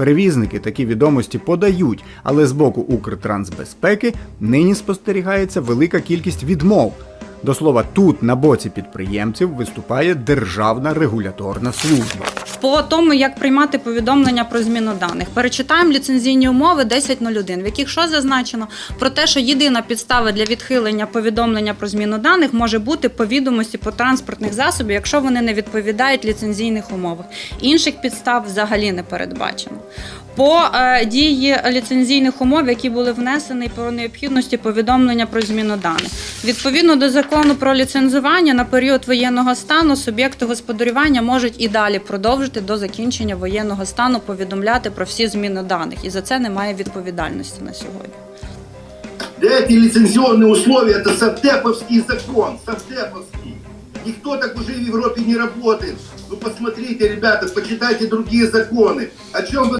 Перевізники такі відомості подають, але з боку Укртрансбезпеки нині спостерігається велика кількість відмов. До слова, тут на боці підприємців виступає Державна регуляторна служба. По тому, як приймати повідомлення про зміну даних, перечитаємо ліцензійні умови 10.01, в яких що зазначено про те, що єдина підстава для відхилення повідомлення про зміну даних може бути по відомості по транспортних засобів, якщо вони не відповідають ліцензійних умовах. Інших підстав взагалі не передбачено. По е, дії ліцензійних умов, які були внесені про необхідності повідомлення про зміну даних, відповідно до закону про ліцензування на період воєнного стану суб'єкти господарювання можуть і далі продовжити до закінчення воєнного стану повідомляти про всі зміни даних, і за це немає відповідальності на сьогодні. Да эти лицензионные условия это совдеповский закон, совдеповский. Никто так уже в Европе не работает. Ну посмотрите, ребята, почитайте другие законы. О чем вы